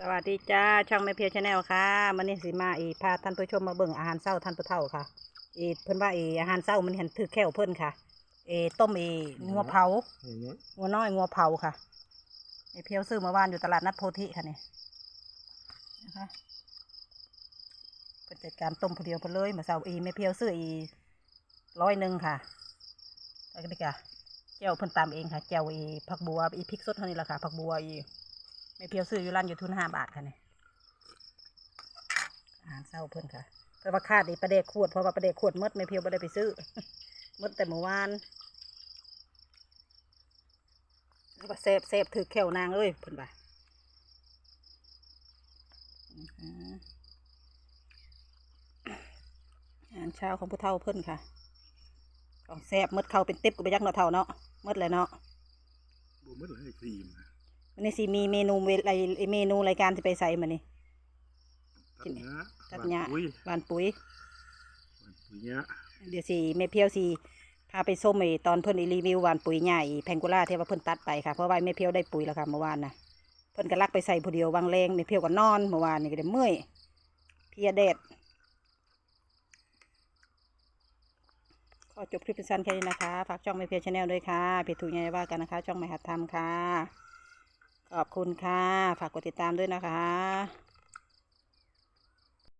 สวัสดีจ้าช่องแม่เพียวชาแนลค่ะมันนี่สิมาอีพาท่านผู้ชมมาเบิ่งอาหารเช้าท่านผู้เฒ่าค่ะ อีเพิ่นว่าอีอาหารเช้ามันเห็นถือแค่วเพิ่นค่ะเอต้มอีงัวเผาอย่างเงี้ยงัวน้อยงัวเผาค่ะแม่เพียวซื้อเมื่อวานอยู่ตลาดนัดโพธิค่ะนี่นะคะเพิ่นจัดการต้มผู้เดียวเพิ่นเลยเมื่อเช้าอีแม่เพียวซื้ออีร้อยหนึ่งค่ะแล้วก็นี่ค่ะแจ่วเพิ่นตามเองค่ะแจ่วอีผักบัวอีพริกสดเท่านี้แหละค่ะผักบัวอี ไม่เพียวซื้ออยู่ร้านอยู่ทุนห้าบาทค่ะเนี่ยอาหารเศร้าเพิ่อนค่ะแต่ว่าคาดอีประเดกขวดเพราะว่าประเดกขวดมดไม่เพียวไม่ได้ไปซื้อมดแต่เมื่อวานแล้วก็เซฟเซฟถือแขวนางเอ้ยเพิ่นว่าอื้อหือาหารเช้าของผู้เฒ่าเพิ่อนค่ะของแซบมดเข้าเป็นติ๊บก็ไปยักเนาะเท่าเนาะมดเลยเนาะบูมไม่เลือไอ้ครีม นะวันนี้สิมีเมนูเวอะไรเมนูรายการที่ไปใส่มานี่ตัดเนื้อตัดหญ้าอุ้ยหวานปุ๋ยปุ๋ยเนี้ยเดี๋ยวสิแม่เพียวสิพาไปส้มไอ้ตอนเพิ่นรีวิวหวานปุ๋ยใหญ่แพงกุล่าที่ว่าเพิ่นตัดไปค่ะเพราะว่าแม่เพียวได้ปุ๋ยแล้วค่ะเมื่อวานน่ะเพิ่นก็ลักไปใส่ผู้เดียววางแรงแม่เพียวก็นอนเมื่อวานนี่ก็ได้เมื่อยเพลียแดดขอจบคลิปสั้นๆแค่นี้นะคะ ฝากช่องแม่เพียวชาแนลด้วยค่ะเพจถูกใหญ่ว่ากันนะคะ ช่องไม่หัดทำค่ะ ขอบคุณค่ะ ฝากกดติดตามด้วยนะคะ